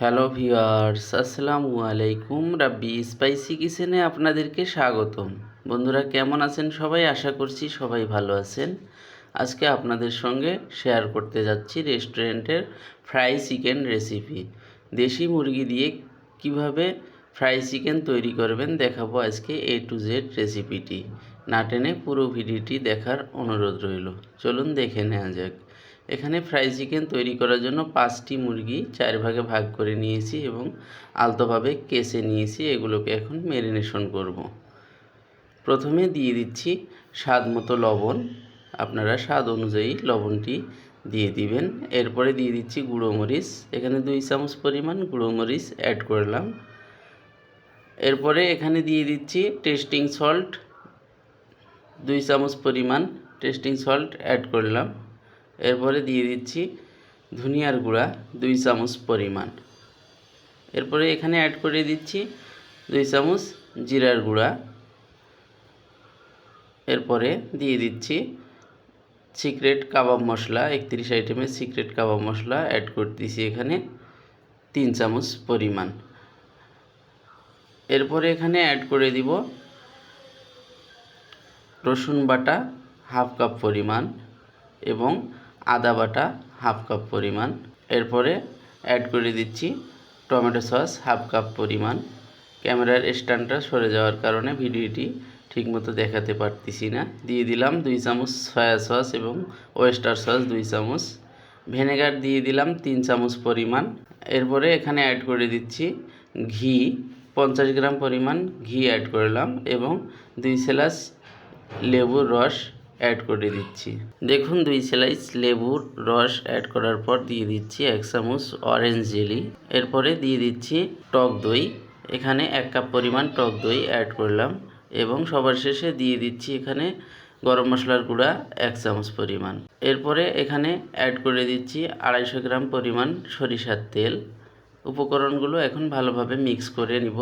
Hello viewers, আসসালামু আলাইকুম। রাব্বি spicy কিচেনে আপনাদেরকে স্বাগতম। বন্ধুরা, কেমন আছেন সবাই? আশা করছি সবাই ভালো আছেন। আজকে আপনাদের সঙ্গে শেয়ার করতে যাচ্ছি রেস্টুরেন্টের ফ্রাই চিকেন রেসিপি দেশি মুরগি দিয়ে কীভাবে ফ্রাই চিকেন তৈরি করবেন দেখাবো আজকে এ টু জেড রেসিপিটি না টেনে পুরো ভিডিওটি দেখার অনুরোধ রইল। চলুন দেখে নেওয়া যাক। এখানে ফ্রাই চিকেন তৈরি করার জন্য পাঁচটি মুরগি চার ভাগে ভাগ করে নিয়েছি এবং আলতোভাবে কেসে নিয়েছি, এগুলোকে এখন ম্যারিনেশন করব। প্রথমে দিয়ে দিচ্ছি স্বাদ মতো লবণ। আপনারা স্বাদ অনুযায়ী লবণটি দিয়ে দিবেন। এরপরে দিয়ে দিচ্ছি গুঁড়ো মরিচ। এখানে দুই চামচ পরিমাণ গুঁড়ো মরিচ অ্যাড করলাম। এরপরে এখানে দিয়ে দিচ্ছি টেস্টিং সল্ট দুই চামচ পরিমাণ টেস্টিং সল্ট অ্যাড করলাম। এরপরে দিয়ে দিচ্ছি ধনিয়ার গুঁড়া দুই চামচ পরিমাণ। এরপরে এখানে অ্যাড করে দিচ্ছি দুই চামচ জিরার গুঁড়া। এরপরে দিয়ে দিচ্ছি সিক্রেট কাবাব মশলা, একত্রিশ আইটেমের সিক্রেট কাবাব মশলা অ্যাড করতেছি এখানে তিন চামচ পরিমাণ। এরপরে এখানে অ্যাড করে দিব রসুন বাটা হাফ কাপ পরিমাণ এবং আদা বাটা হাফ কাপ পরিমাণ। এরপরে অ্যাড করে দিচ্ছি টমেটো সস হাফ কাপ পরিমাণ। ক্যামেরার স্ট্যান্ডটা সরে যাওয়ার কারণে ভিডিওটি ঠিকমতো দেখাতে পারতেছি না। দিয়ে দিলাম দুই চামচ সয়া সস এবং ওয়েস্টার সস দুই চামচ। ভিনেগার দিয়ে দিলাম তিন চামচ পরিমাণ। এরপরে এখানে অ্যাড করে দিচ্ছি ঘি, পঞ্চাশ গ্রাম পরিমাণ ঘি অ্যাড করলাম এবং দুই সেলাস লেবুর রস অ্যাড করে দিচ্ছি। দেখুন, দুই স্লাইস লেবুর রস অ্যাড করার পর দিয়ে দিচ্ছি এক চামচ অরেঞ্জ জেলি এরপরে দিয়ে দিচ্ছি টক দই। এখানে এক কাপ পরিমাণ টক দই অ্যাড করলাম এবং সবার শেষে দিয়ে দিচ্ছি এখানে গরম মশলার গুঁড়া এক চামচ পরিমাণ। এরপরে এখানে অ্যাড করে দিচ্ছি আড়াইশো গ্রাম পরিমাণ সরিষার তেল। উপকরণগুলো এখন ভালোভাবে মিক্স করে নিব।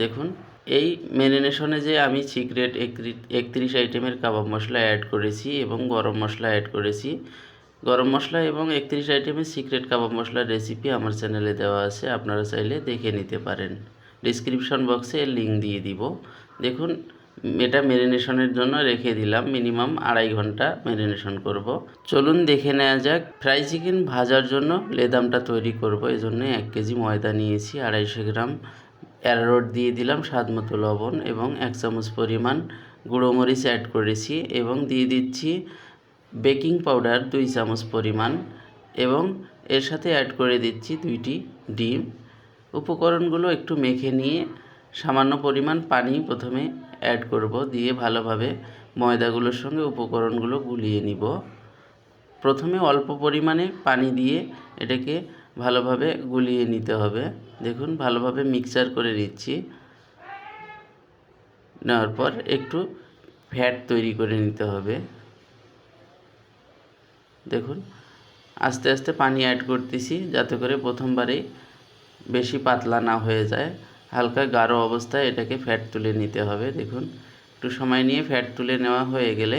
দেখুন এই ম্যারিনেশনে যে আমি সিক্রেট একত্রিশ আইটেমের কাবাব মশলা অ্যাড করেছি এবং গরম মশলা অ্যাড করেছি। গরম মশলা এবং একত্রিশ আইটেমের সিক্রেট কাবাব মশলার রেসিপি আমার চ্যানেলে দেওয়া আছে, আপনারা চাইলে দেখে নিতে পারেন। ডিসক্রিপশন বক্সে এর লিঙ্ক দিয়ে দিব। দেখুন, এটা ম্যারিনেশনের জন্য রেখে দিলাম মিনিমাম আড়াই ঘণ্টা ম্যারিনেশন করব। চলুন দেখে নেওয়া যাক ফ্রাই চিকেন ভাজার জন্য লেদামটা তৈরি করব এই জন্য এক কেজি ময়দা নিয়েছি, আড়াইশো গ্রাম অ্যারারোট দিয়ে দিলাম স্বাদ মতো লবণ এবং এক চামচ পরিমাণ গুঁড়ো মরিচ অ্যাড করেছি এবং দিয়ে দিচ্ছি বেকিং পাউডার দুই চামচ পরিমাণ এবং এর সাথে অ্যাড করে দিচ্ছি দুইটি ডিম। উপকরণগুলো একটু মেখে নিয়ে সামান্য পরিমাণ পানি প্রথমে অ্যাড করব, দিয়ে ভালোভাবে ময়দাগুলোর সঙ্গে উপকরণগুলো গুলিয়ে নিব। প্রথমে অল্প পরিমাণে পানি দিয়ে এটাকে ভালোভাবে গুলিয়ে নিতে হবে। দেখুন, ভালোভাবে মিক্সচার করে নিচ্ছি। নেওয়ার পর একটু ফ্যাট তৈরি করে নিতে হবে। দেখুন, আস্তে আস্তে পানি অ্যাড করতেছি যাতে করে প্রথমবারেই বেশি পাতলা না হয়ে যায়। হালকা গাঢ় অবস্থায় এটাকে ফ্যাট তুলে নিতে হবে। দেখুন, একটু সময় নিয়ে ফ্যাট তুলে নেওয়া হয়ে গেলে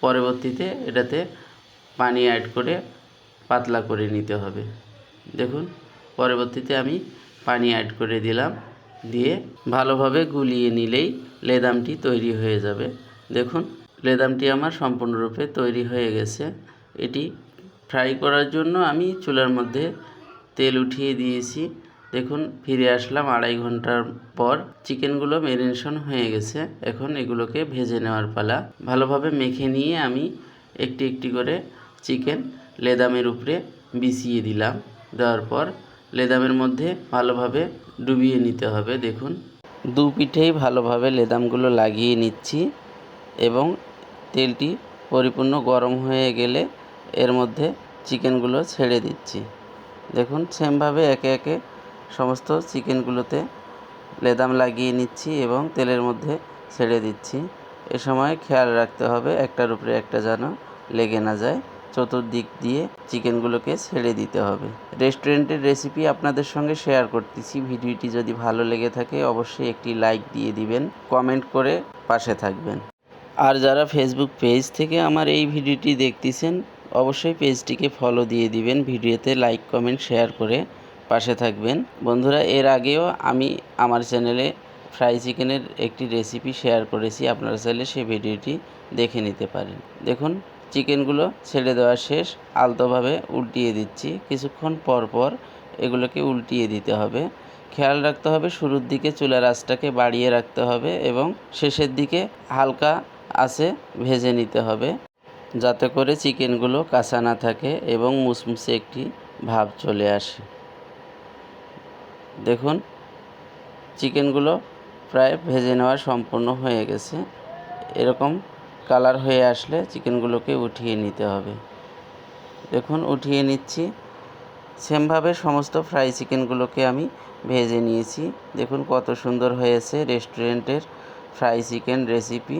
পরবর্তীতে এটাতে পানি অ্যাড করে পাতলা করে নিতে হবে। দেখুন, পরবর্তীতে আমি পানি অ্যাড করে দিলাম, দিয়ে ভালোভাবে গুলিয়ে নিলেই লেদামটি তৈরি হয়ে যাবে। দেখুন, লেদামটি আমার সম্পূর্ণরূপে তৈরি হয়ে গেছে। এটি ফ্রাই করার জন্য আমি চুলার মধ্যে তেল উঠিয়ে দিয়েছি। দেখুন, ফিরে আসলাম আড়াই ঘণ্টার পর। চিকেনগুলো ম্যারিনেশন হয়ে গেছে। এখন এগুলোকে ভেজে নেওয়ার পালা। ভালোভাবে মেখে নিয়ে আমি একটি একটি করে চিকেন লেদামের উপরে বিছিয়ে দিলাম। দেওয়ার পর লেদামের মধ্যে ভালোভাবে ডুবিয়ে নিতে হবে, দেখুন। দু পিঠেই ভালোভাবে লেদামগুলো লাগিয়ে নিচ্ছি এবং তেলটি পরিপূর্ণ গরম হয়ে গেলে এর মধ্যে চিকেনগুলো ছেড়ে দিচ্ছি। দেখুন, সেমভাবে একে একে সমস্ত চিকেনগুলোতে লেদাম লাগিয়ে নিচ্ছি এবং তেলের মধ্যে ছেড়ে দিচ্ছি। এ সময় খেয়াল রাখতে হবে, একটার উপরে একটা যেন লেগে না যায়। চতুর্দিক দিয়ে চিকেনগুলোকে ছেড়ে দিতে হবে। রেস্টুরেন্টের রেসিপি আপনাদের সঙ্গে শেয়ার করতেছি। ভিডিওটি যদি ভালো লেগে থাকে, অবশ্যই একটি লাইক দিয়ে দিবেন, কমেন্ট করে পাশে থাকবেন। আর যারা ফেসবুক পেজ থেকে আমার এই ভিডিওটি দেখতেছেন, অবশ্যই পেজটিকে ফলো দিয়ে দিবেন, ভিডিওতে লাইক, কমেন্ট, শেয়ার করে পাশে থাকবেন। বন্ধুরা, এর আগেও আমি আমার চ্যানেলে ফ্রাই চিকেনের একটি রেসিপি শেয়ার করেছি, আপনারা চাইলে সেই ভিডিওটি দেখে নিতে পারেন। দেখুন চিকেনগুলো ছেড়ে দেওয়া শেষ। আলতোভাবে উল্টিয়ে দিচ্ছি। কিছুক্ষণ পর পর এগুলোকে উল্টিয়ে দিতে হবে। খেয়াল রাখতে হবে, শুরুর দিকে চুলার আঁচটাকে বাড়িয়ে রাখতে হবে এবং শেষের দিকে হালকা আছে ভেজে নিতে হবে। যাতে করে চিকেনগুলো কাঁচা না থাকে এবং মুসমুসে একটি ভাব চলে আসে। দেখুন, চিকেনগুলো প্রায় ভেজে নেওয়া সম্পূর্ণ হয়ে গেছে। এরকম কালার হয়ে আসলে চিকেনগুলোকে উঠিয়ে নিতে হবে। দেখুন, উঠিয়ে নিচ্ছি। সেমভাবে সমস্ত ফ্রাই চিকেনগুলোকে আমি ভেজে নিয়েছি। দেখুন, কত সুন্দর হয়েছে রেস্টুরেন্টের fry chicken recipe.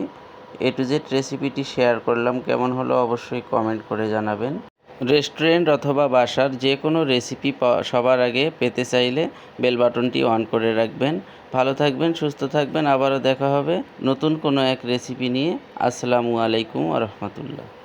A to Z রেসিপিটি শেয়ার করলাম, কেমন হলো অবশ্যই কমেন্ট করে জানাবেন। রেস্টুরেন্ট অথবা বাসার যে কোনো রেসিপি সবার আগে পেতে চাইলে বেল বাটনটি অন করে রাখবেন। ভালো থাকবেন, সুস্থ থাকবেন। আবারও দেখা হবে নতুন কোনো এক রেসিপি নিয়ে। আসসালামু আলাইকুম রহমতুল্লাহ।